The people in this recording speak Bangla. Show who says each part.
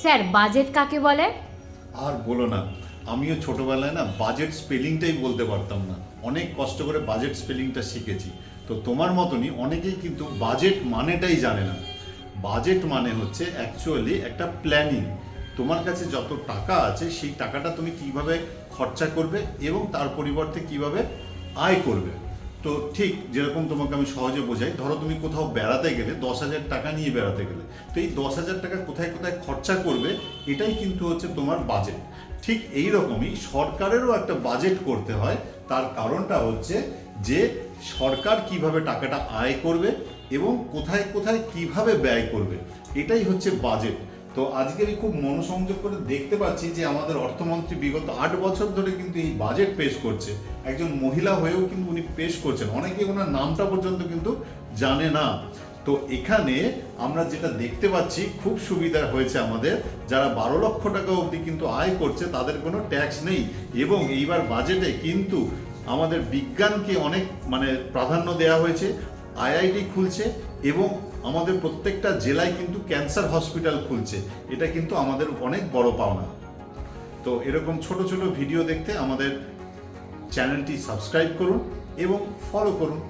Speaker 1: স্যার বাজেট কাকে বলে?
Speaker 2: আর বলো না, আমিও ছোটবেলায় না বাজেট স্পেলিংটাই বলতে পারতাম না। অনেক কষ্ট করে বাজেট স্পেলিংটা শিখেছি। তো তোমার মতনই অনেকেই কিন্তু বাজেট মানেটাই জানে না। বাজেট মানে হচ্ছে অ্যাকচুয়ালি একটা প্ল্যানিং তোমার কাছে যত টাকা আছে, সেই টাকাটা তুমি কীভাবে খরচা করবে এবং তার পরিবর্তে কীভাবে আয় করবে? তো ঠিক যেরকম তোমাকে আমি সহজে বোঝাই, ধরো তুমি কোথাও বেড়াতে গেলে দশ হাজার টাকা নিয়ে বেড়াতে গেলে, তো এই দশ হাজার টাকা কোথায় কোথায় খরচা করবে এটাই কিন্তু হচ্ছে তোমার বাজেট ঠিক এই রকমই সরকারেরও একটা বাজেট করতে হয়, তার কারণটা হচ্ছে যে সরকার কীভাবে টাকাটা আয় করবে এবং কোথায় কোথায় কীভাবে ব্যয় করবে, এটাই হচ্ছে বাজেট তো আজকে আমি খুব মনোসংযোগ করে দেখতে পাচ্ছি যে আমাদের অর্থমন্ত্রী বিগত আট বছর ধরে কিন্তু এই বাজেট পেশ করছে। একজন মহিলা হয়েও কিন্তু উনি পেশ করছেন। অনেকে ওনার নামটা পর্যন্ত কিন্তু জানে না। তো এখানে আমরা যেটা দেখতে পাচ্ছি, খুব সুবিধা হয়েছে আমাদের। যারা বারো লক্ষ টাকা অবধি কিন্তু আয় করছে, তাদের কোনো ট্যাক্স নেই। এবং এইবার বাজেটে কিন্তু আমাদের বিজ্ঞানকে অনেক মানে প্রাধান্য দেওয়া হয়েছে। আইআইটি খুলছে এবং আমাদের প্রত্যেকটা জেলায় কিন্তু ক্যান্সার হসপিটাল খুলছে। এটা কিন্তু আমাদের অনেক বড় পাওনা। তো এরকম ছোট ছোট ভিডিও দেখতে আমাদের চ্যানেলটি সাবস্ক্রাইব করুন এবং ফলো করুন।